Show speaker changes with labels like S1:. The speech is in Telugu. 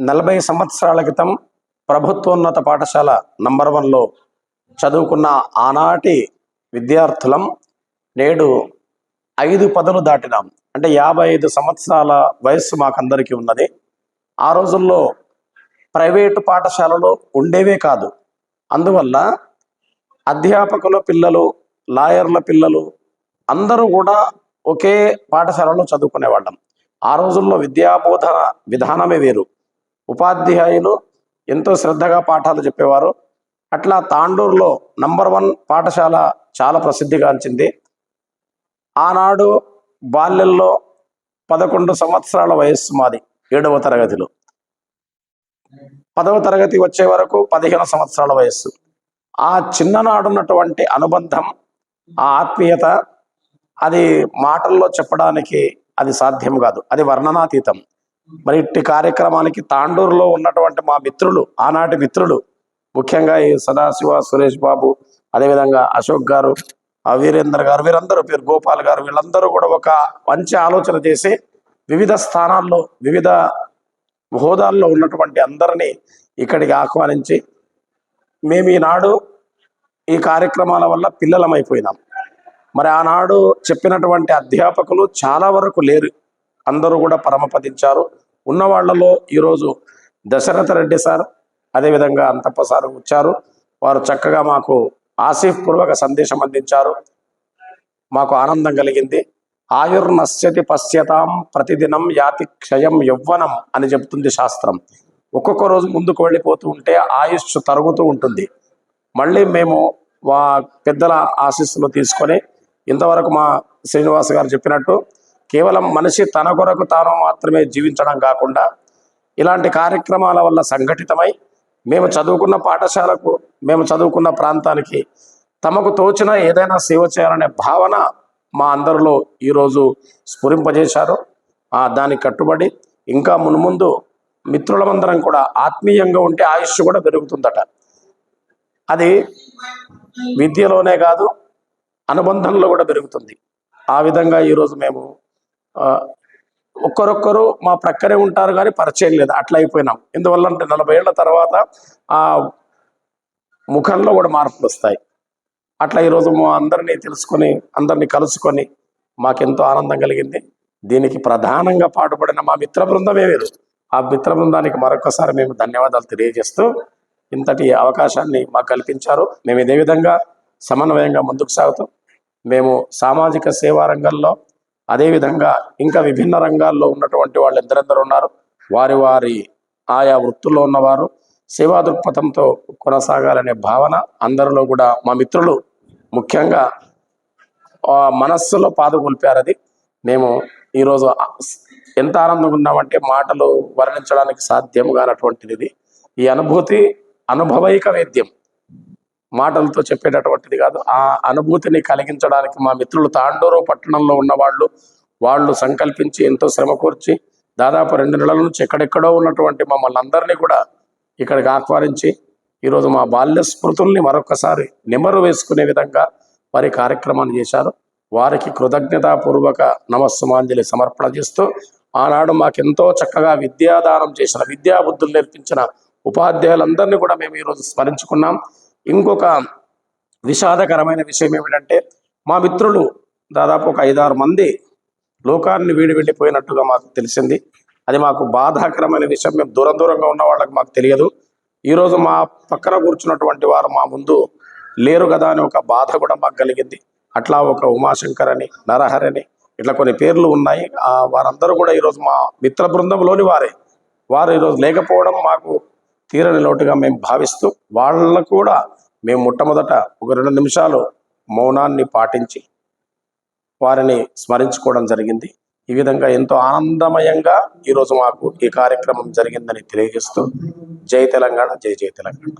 S1: నలభై సంవత్సరాల క్రితం ప్రభుత్వోన్నత పాఠశాల నంబర్ వన్లో చదువుకున్న ఆనాటి విద్యార్థులం నేడు ఐదు పదులు దాటినాం. అంటే యాభై ఐదు సంవత్సరాల వయస్సు మాకందరికీ ఉన్నది. ఆ రోజుల్లో ప్రైవేటు పాఠశాలలు ఉండేవే కాదు. అందువల్ల అధ్యాపకుల పిల్లలు లాయర్ల పిల్లలు అందరూ కూడా ఒకే పాఠశాలలో చదువుకునేవాళ్ళం. ఆ రోజుల్లో విద్యాబోధన విధానమే వేరు. ఉపాధ్యాయులు ఎంతో శ్రద్ధగా పాఠాలు చెప్పేవారు. అట్లా తాండూరులో నంబర్ వన్ పాఠశాల చాలా ప్రసిద్ధిగాంచింది. ఆనాడు బాల్యంలో పదకొండు సంవత్సరాల వయస్సు మాది ఏడవ తరగతిలో. పదవ తరగతి వచ్చే వరకు పదిహేను సంవత్సరాల వయస్సు. ఆ చిన్ననాడున్నటువంటి అనుబంధం ఆ ఆత్మీయత అది మాటల్లో చెప్పడానికి అది సాధ్యం కాదు. అది వర్ణనాతీతం. మరి ఇట్టి కార్యక్రమానికి తాండూరులో ఉన్నటువంటి మా మిత్రులు ఆనాటి మిత్రులు ముఖ్యంగా ఈ సదాశివ సురేష్ బాబు అదేవిధంగా అశోక్ గారు ఆ వీరేంద్ర గారు వీరందరూ పేరు గోపాల్ గారు వీళ్ళందరూ కూడా ఒక మంచి ఆలోచన చేసి వివిధ స్థానాల్లో వివిధ హోదాల్లో ఉన్నటువంటి అందరినీ ఇక్కడికి ఆహ్వానించి మేము ఈనాడు ఈ కార్యక్రమాల వల్ల పిల్లలమైపోయినాం. మరి ఆనాడు చెప్పినటువంటి అధ్యాపకులు చాలా వరకు లేరు. అందరూ కూడా పరమపదించారు. ఉన్న వాళ్ళలో ఈరోజు దశరథ రెడ్డి సార్ అదేవిధంగా అంతప్ప సార్ వచ్చారు. వారు చక్కగా మాకు ఆసిఫ్ పూర్వక సందేశం అందించారు. మాకు ఆనందం కలిగింది. ఆయుర్నశ్యతి పశ్యతాం ప్రతిదినం యాతి క్షయం యవ్వనం అని చెప్తుంది శాస్త్రం. ఒక్కొక్క రోజు ముందుకు వెళ్ళిపోతూ ఉంటే ఆయుష్ తరుగుతూ ఉంటుంది. మళ్ళీ మేము వా పెద్దల ఆశీస్సులు తీసుకొని ఇంతవరకు మా శ్రీనివాస్ గారు చెప్పినట్టు కేవలం మనిషి తన కొరకు తాను మాత్రమే జీవించడం కాకుండా ఇలాంటి కార్యక్రమాల వల్ల సంఘటితమై మేము చదువుకున్న పాఠశాలకు మేము చదువుకున్న ప్రాంతానికి తమకు తోచిన ఏదైనా సేవ చేయాలనే భావన మా అందరిలో ఈరోజు స్ఫురింపజేశారు. దానికి కట్టుబడి ఇంకా మున్ముందు మిత్రులమందరం కూడా ఆత్మీయంగా ఉంటే ఆయుష్ కూడా పెరుగుతుందట. అది విద్యలోనే కాదు అనుబంధంలో కూడా పెరుగుతుంది. ఆ విధంగా ఈరోజు మేము ఒక్కరొక్కరు మా ప్రక్కనే ఉంటారు కానీ పరిచయం లేదు. అట్లా అయిపోయినాం. ఎందువల్ల అంటే నలభై ఏళ్ళ తర్వాత ఆ ముఖంలో కూడా మార్పులు వస్తాయి. అట్లా ఈరోజు మా అందరినీ తెలుసుకొని అందరినీ కలుసుకొని మాకెంతో ఆనందం కలిగింది. దీనికి ప్రధానంగా పాటుపడిన మా మిత్ర బృందమే వేరు. ఆ మిత్ర బృందానికి మరొకసారి మేము ధన్యవాదాలు తెలియజేస్తూ ఇంతటి అవకాశాన్ని మాకు కల్పించారు. మేము ఇదే విధంగా సమన్వయంగా ముందుకు సాగుతాం మేము సామాజిక సేవా రంగంలో అదేవిధంగా ఇంకా విభిన్న రంగాల్లో ఉన్నటువంటి వాళ్ళు ఎందరెందరు ఉన్నారు. వారి వారి ఆయా వృత్తుల్లో ఉన్నవారు సేవా దృక్పథంతో కొనసాగాలనే భావన అందరిలో కూడా మా మిత్రులు ముఖ్యంగా మనస్సులో పాదుకొల్పారు అది. మేము ఈరోజు ఎంత ఆనందంగా ఉన్నామంటే మాటలు వర్ణించడానికి సాధ్యం కానటువంటిది ఇది. ఈ అనుభూతి అనుభవైక వేద్యం. మాటలతో చెప్పేటటువంటిది కాదు. ఆ అనుభూతిని కలిగించడానికి మా మిత్రులు తాండూరు పట్టణంలో ఉన్న వాళ్ళు వాళ్ళు సంకల్పించి ఎంతో శ్రమ కూర్చి దాదాపు రెండు నెలల నుంచి ఎక్కడెక్కడో ఉన్నటువంటి మమ్మల్ని అందరినీ కూడా ఇక్కడికి ఆహ్వానించి ఈరోజు మా బాల్య స్మృతుల్ని మరొకసారి నిమరు వేసుకునే విధంగా వారి కార్యక్రమాన్ని చేశారు. వారికి కృతజ్ఞతాపూర్వక నమస్సుమాంజలి సమర్పణ చేస్తూ ఆనాడు మాకెంతో చక్కగా విద్యాదానం చేసిన విద్యాబుద్ధులు నేర్పించిన ఉపాధ్యాయులందరినీ కూడా మేము ఈరోజు స్మరించుకున్నాం. ఇంకొక విషాదకరమైన విషయం ఏమిటంటే మా మిత్రులు దాదాపు ఒక ఐదారు మంది లోకాన్ని వీడి వెళ్ళిపోయినట్టుగా మాకు తెలిసింది. అది మాకు బాధాకరమైన విషయం. మేము దూరం దూరంగా ఉన్న వాళ్ళకి మాకు తెలియదు. ఈరోజు మా పక్కన కూర్చున్నటువంటి వారు మా ముందు లేరు కదా అని ఒక బాధ కూడా మాకు కలిగింది. అట్లా ఒక ఉమాశంకర్ అని నరహరి అని ఇట్లా కొన్ని పేర్లు ఉన్నాయి. ఆ వారందరూ కూడా ఈరోజు మా మిత్ర బృందంలోని వారే. వారు ఈరోజు లేకపోవడం మాకు తీరని లోటుగా మేము భావిస్తూ వాళ్ళకు కూడా మేము మొట్టమొదట ఒక రెండు నిమిషాలు మౌనాన్ని పాటించి వారిని స్మరించుకోవడం జరిగింది. ఈ విధంగా ఎంతో ఆనందమయంగా ఈరోజు మాకు ఈ కార్యక్రమం జరిగిందని తెలియజేస్తూ జై తెలంగాణ జై జై తెలంగాణ.